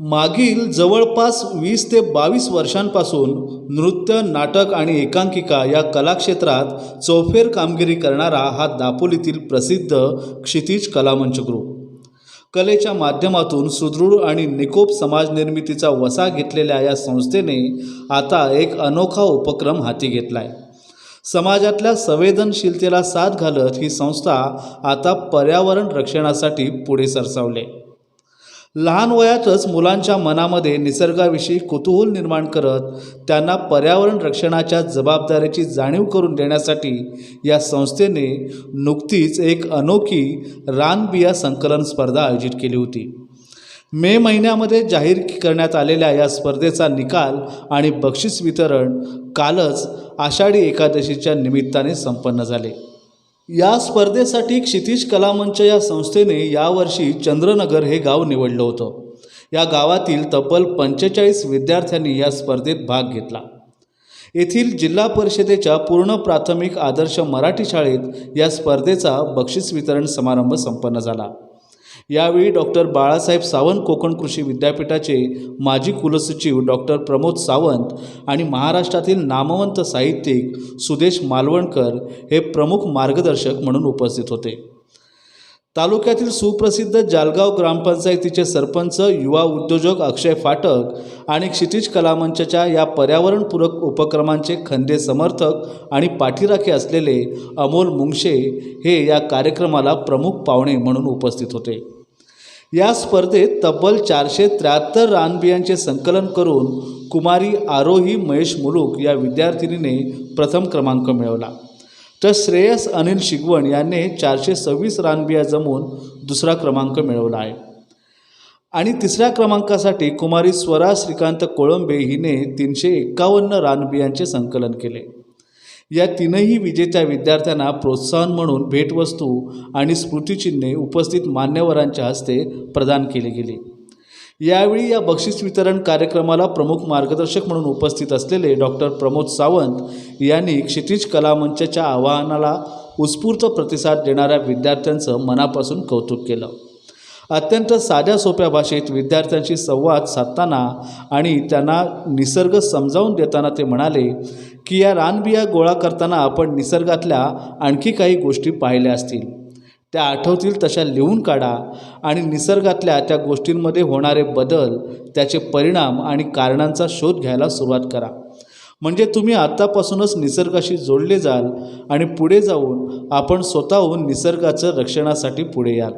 मागील जवळपास वीस ते बावीस वर्षांपासून नृत्य नाटक आणि एकांकिका या कलाक्षेत्रात चौफेर कामगिरी करणारा हा दापोलीतील प्रसिद्ध क्षितिज कलामंच ग्रुप कलेच्या माध्यमातून सुदृढ आणि निकोप समाजनिर्मितीचा वसा घेतलेल्या या संस्थेने आता एक अनोखा उपक्रम हाती घेतला आहे समाजातल्या संवेदनशीलतेला साथ घालत ही संस्था आता पर्यावरण रक्षणासाठी पुढे सरसावले. लहान वयातच मुलांच्या मनामध्ये निसर्गाविषयी कुतूहल निर्माण करत त्यांना पर्यावरण रक्षणाच्या जबाबदारीची जाणीव करून देण्यासाठी या संस्थेने नुकतीच एक अनोखी रानबिया संकलन स्पर्धा आयोजित केली होती. मे महिन्यामध्ये जाहीर करण्यात आलेल्या या स्पर्धेचा निकाल आणि बक्षीस वितरण कालच आषाढी एकादशीच्या निमित्ताने संपन्न झाले. या स्पर्धेसाठी क्षितिज कलामंच या संस्थेने यावर्षी चंद्रनगर हे गाव निवडलं होतं. या गावातील तब्बल पंचेचाळीस विद्यार्थ्यांनी या स्पर्धेत भाग घेतला. येथील जिल्हा परिषदेच्या पूर्ण प्राथमिक आदर्श मराठी शाळेत या स्पर्धेचा बक्षीस वितरण समारंभ संपन्न झाला. यावेळी डॉक्टर बाळासाहेब सावंत कोकण कृषी विद्यापीठाचे माजी कुलसचिव डॉक्टर प्रमोद सावंत आणि महाराष्ट्रातील नामवंत साहित्यिक सुदेश मालवणकर हे प्रमुख मार्गदर्शक म्हणून उपस्थित होते. तालुक्यातील सुप्रसिद्ध जालगाव ग्रामपंचायतीचे सरपंच युवा उद्योजक अक्षय फाटक आणि क्षितिज कलामंचच्या या पर्यावरणपूरक उपक्रमांचे खंदे समर्थक आणि पाठीराखे असलेले अमोल मुंगशे हे या कार्यक्रमाला प्रमुख पाहुणे म्हणून उपस्थित होते. या स्पर्धेत तब्बल चारशे त्र्याहत्तर रानबियांचे संकलन करून कुमारी आरोही महेश मुलूक या विद्यार्थिनीने प्रथम क्रमांक मिळवला. तर श्रेयस अनिल शिगवण याने चारशे सव्वीस रानबिया जमवून दुसरा क्रमांक मिळवला आहे. आणि तिसऱ्या क्रमांकासाठी कुमारी स्वरा श्रीकांत कोळंबे हिने तीनशे एक्कावन्न रानबियांचे संकलन केले. या तीनही विजेत्या विद्यार्थ्यांना प्रोत्साहन म्हणून भेटवस्तू आणि स्मृतिचिन्हे उपस्थित मान्यवरांच्या हस्ते प्रदान केली गेली. यावेळी या बक्षीस वितरण कार्यक्रमाला प्रमुख मार्गदर्शक म्हणून उपस्थित असलेले डॉक्टर प्रमोद सावंत यांनी क्षितिज कलामंचाच्या आवाहनाला उत्स्फूर्त प्रतिसाद देणाऱ्या विद्यार्थ्यांचं मनापासून कौतुक केलं. अत्यंत साध्या सोप्या भाषेत विद्यार्थ्यांशी संवाद साधताना आणि त्यांना निसर्ग समजावून देताना ते म्हणाले की या रानबिया गोळा करताना आपण निसर्गातल्या आणखी काही गोष्टी पाहिल्या असतील. त्या आठवतील तशा लिहून काढा आणि निसर्गातल्या त्या गोष्टींमध्ये होणारे बदल त्याचे परिणाम आणि कारणांचा शोध घ्यायला सुरुवात करा. म्हणजे तुम्ही आत्तापासूनच निसर्गाशी जोडले जाल आणि पुढे जाऊन आपण स्वतःहून निसर्गाचं रक्षणासाठी पुढे याल.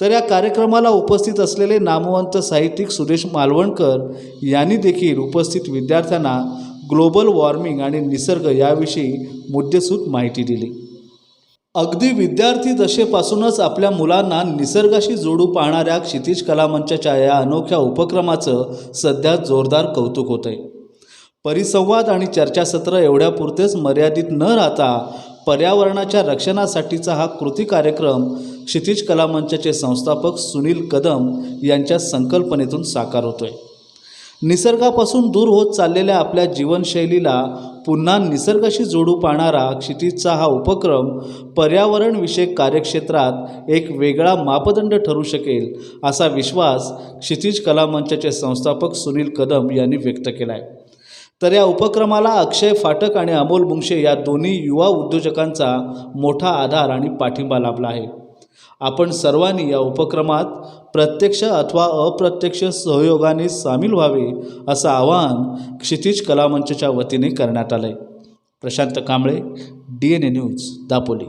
तर या कार्यक्रमाला उपस्थित असलेले नामवंत साहित्यिक सुरेश मालवणकर यांनी देखील उपस्थित विद्यार्थ्यांना ग्लोबल वॉर्मिंग आणि निसर्ग याविषयी मुद्देसूद माहिती दिली. अगदी विद्यार्थी दशेपासूनच आपल्या मुलांना निसर्गाशी जोडू पाहणाऱ्या क्षितिज कलामंचाच्या या अनोख्या उपक्रमाचं सध्या जोरदार कौतुक होत आहे परिसंवाद आणि चर्चासत्र एवढ्यापुरतेच मर्यादित न राहता पर्यावरणाच्या रक्षणासाठीचा हा कृती कार्यक्रम क्षितिज कलामंचाचे संस्थापक सुनील कदम यांच्या संकल्पनेतून साकार होतोय. निसर्गापासून दूर होत चाललेल्या आपल्या जीवनशैलीला पुन्हा निसर्गाशी जोडू पाहणारा क्षितिजचा हा उपक्रम पर्यावरणविषयक कार्यक्षेत्रात एक वेगळा मापदंड ठरू शकेल असा विश्वास क्षितिज कलामंचाचे संस्थापक सुनील कदम यांनी व्यक्त केला आहे तर या उपक्रमाला अक्षय फाटक आणि अमोल मुंगशे या दोन्ही युवा उद्योजकांचा मोठा आधार आणि पाठिंबा लाभला आहे. आपण सर्वांनी या उपक्रमात प्रत्यक्ष अथवा अप्रत्यक्ष सहयोगाने सामील व्हावे असं आवाहन क्षितिज कलामंचच्या वतीने करण्यात आलं आहे Prashant Kamble D N A news Dapoli.